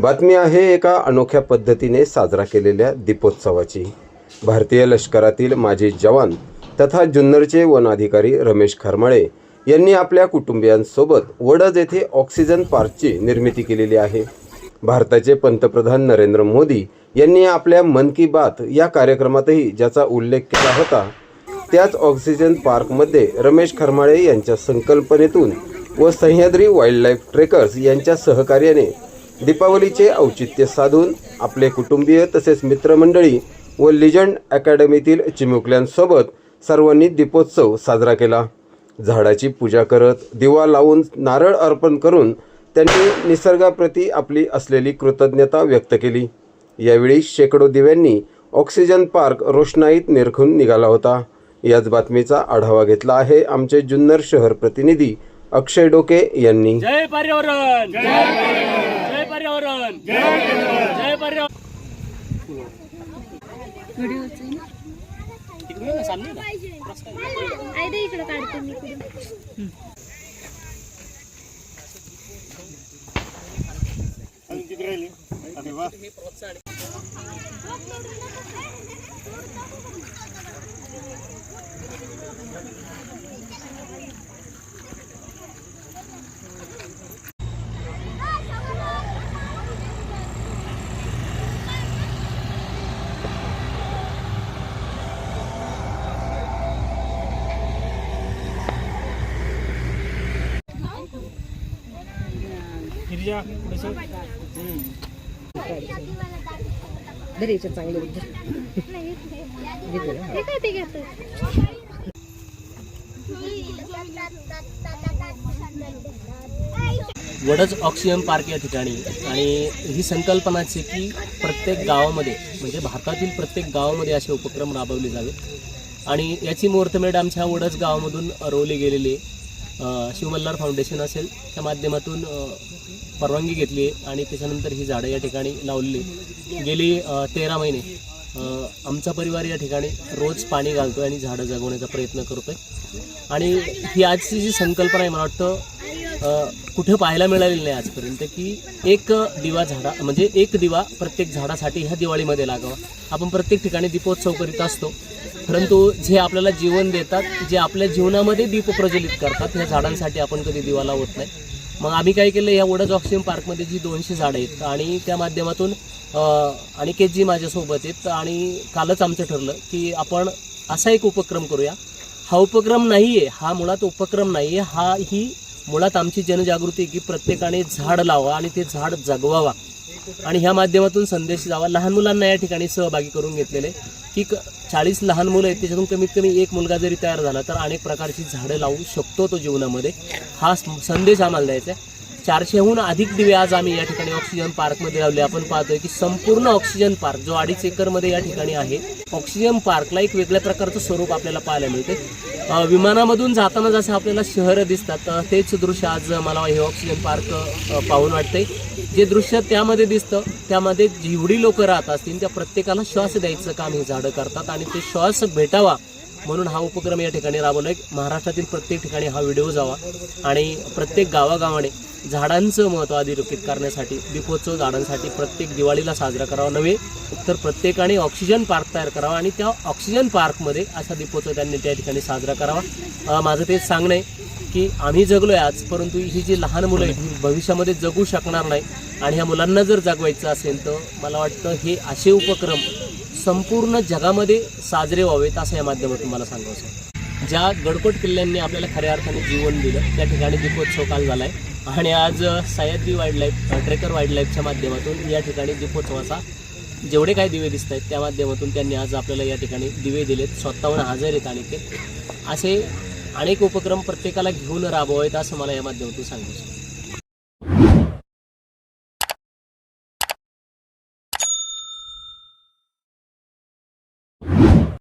बातमी आहे एका अनोख्या पद्धतीने साजरा केलेल्या दीपोत्सवाची. भारतीय लष्करातील माजी जवान तथा जुन्नरचे वन अधिकारी रमेश खरमाळे यांनी आपल्या कुटुंबियांसोबत वडज येथे ऑक्सिजन पार्कची निर्मिती केलेली आहे. भारताचे पंतप्रधान नरेंद्र मोदी यांनी आपल्या मन की बात या कार्यक्रमातही ज्याचा उल्लेख केला होता त्याच ऑक्सिजन पार्कमध्ये रमेश खरमाळे यांच्या संकल्पनेतून व सह्याद्री वाईल्डलाईफ ट्रेकर्स यांच्या सहकार्याने दीपावलीचे औचित्य साधून आपले कुटुंबीय तसेच मित्रमंडळी व लिजंड अकॅडमीतील चिमुकल्यांसोबत सर्वांनी दीपोत्सव साजरा केला. झाडाची पूजा करत दिवा लावून नारळ अर्पण करून त्यांनी निसर्गाप्रती आपली असलेली कृतज्ञता व्यक्त केली. यावेळी शेकडो दिव्यांनी ऑक्सिजन पार्क रोषणाईत निरखून निघाला होता. याच बातमीचा आढावा घेतला आहे आमचे जुन्नर शहर प्रतिनिधी अक्षय डोके यांनी. जय पर्यावरण! पर्यावरण. जय पर्यावरण. इकडं काढते मी इकडून गिरिजा, पुढे सर. वडच ऑक्सिजन पार्क या ठिकाणी. आणि ही संकल्पनाच आहे की प्रत्येक गावामध्ये म्हणजे भारतातील प्रत्येक गावामध्ये असे उपक्रम राबवले जावे आणि याची मुहूर्तमेढ आमच्या वडच गावामधून रोवली गेलेली आहे. शिवमल्हार फाउंडेशन असेल त्या माध्यमातून परवानगी घेतली आहे आणि त्याच्यानंतर ही झाडं या ठिकाणी लावलेली गेली तेरा महिने आमचा परिवार या ठिकाणी रोज पाणी घालतो आणि झाडं जगवण्याचा प्रयत्न करतो आहे आणि ही आजची जी संकल्पना आहे मला वाटतं कुठे पाहायला मिळालेली नाही आजपर्यंत की एक दिवा झाडा म्हणजे एक दिवा प्रत्येक झाडासाठी ह्या दिवाळीमध्ये लागावा. आपण प्रत्येक ठिकाणी दीपोत्सव करीत असतो. परंतु जे आपल्याला जीवन देतात जे आपल्या जीवनामध्ये दीप प्रज्वलित करतात ह्या झाडांसाठी आपण कधी दिवा लावत नाही. मग आम्ही काय केलं या वडज ऑक्सिजन पार्कमध्ये जी दोनशे झाडं आहेत आणि त्या माध्यमातून अनिकेत जी माझ्यासोबत आहेत आणि कालच आमचं ठरलं की आपण असा एक उपक्रम करूया. हा उपक्रम नाही आहे हा मुळात उपक्रम नाही आहे हा ही मुळात आमची जनजागृती आहे की प्रत्येकाने झाड लावा आणि ते झाड जगवावा. आणि ह्या माध्यमातून संदेश जावा. लहान मुलांना या ठिकाणी सहभागी करून घेतलेले. की क चाळीस लहान मुलं आहेत त्याच्यातून कमीत कमी एक मुलगा जरी तयार झाला तर अनेक प्रकारची झाडं लावू शकतो तो जीवनामध्ये. हा स- संदेश आम्हाला द्यायचा आहे. चारशेहून अधिक दिवे आज आम्ही या ठिकाणी ऑक्सिजन पार्कमध्ये लावले. आपण पाहतोय की संपूर्ण ऑक्सिजन पार्क जो अडीच एकरमध्ये या ठिकाणी आहे ऑक्सिजन पार्कला एक वेगळ्या प्रकारचं स्वरूप आपल्याला पाहायला मिळते विमानामधून जाताना जसं आपल्याला शहरं दिसतात तेच दृश्य आज मला हे ऑक्सिजन पार्क पाहून वाटतंय. जे दृश्य त्यामध्ये दिसतं त्यामध्ये जेवढी लोक राहत असतील त्या प्रत्येकाला श्वास द्यायचं काम हे झाडं करतात आणि ते श्वास भेटावा म्हणून हा उपक्रम या ठिकाणी राबवला. आहे महाराष्ट्रातील प्रत्येक ठिकाणी हा व्हिडिओ जावा. आणि प्रत्येक गावागावाने झाडांचं महत्त्व अधोरेखित करण्यासाठी दीपोत्सव झाडांसाठी प्रत्येक दिवाळीला साजरा करावा. नव्हे तर प्रत्येकाने ऑक्सिजन पार्क तयार करावा आणि त्या ऑक्सिजन पार्कमध्ये असा दीपोत्सव त्यांनी त्या ठिकाणी साजरा करावा. माझं तेच सांगणं आहे की आम्ही जगलोय आज परंतु ही जी लहान मुलं आहेत ही भविष्यामध्ये जगू शकणार नाही. आणि ह्या मुलांना जर जगवायचं असेल तर मला वाटतं हे असे उपक्रम संपूर्ण जगामध्ये साजरे व्हावेत असं या माध्यमातून मला सांगायचं आहे. ज्या गडकोट किल्ल्यांनी आपल्याला खऱ्या अर्थाने जीवन दिलं त्या ठिकाणी दीपोत्सव काल झाला आहे आणि आज Sahyadri wild life trekker wild लाईफच्या माध्यमातून या ठिकाणी दीपोत्सवाचा जेवढे काही दिवे दिसत आहेत त्या माध्यमातून त्यांनी आज आपल्याला या ठिकाणी दिवे दिलेत. स्वतःहून हजर आहेत आणि ते असे अनेक उपक्रम प्रत्येकाला घेऊन राबवावेत असं मला या माध्यमातून सांगायचं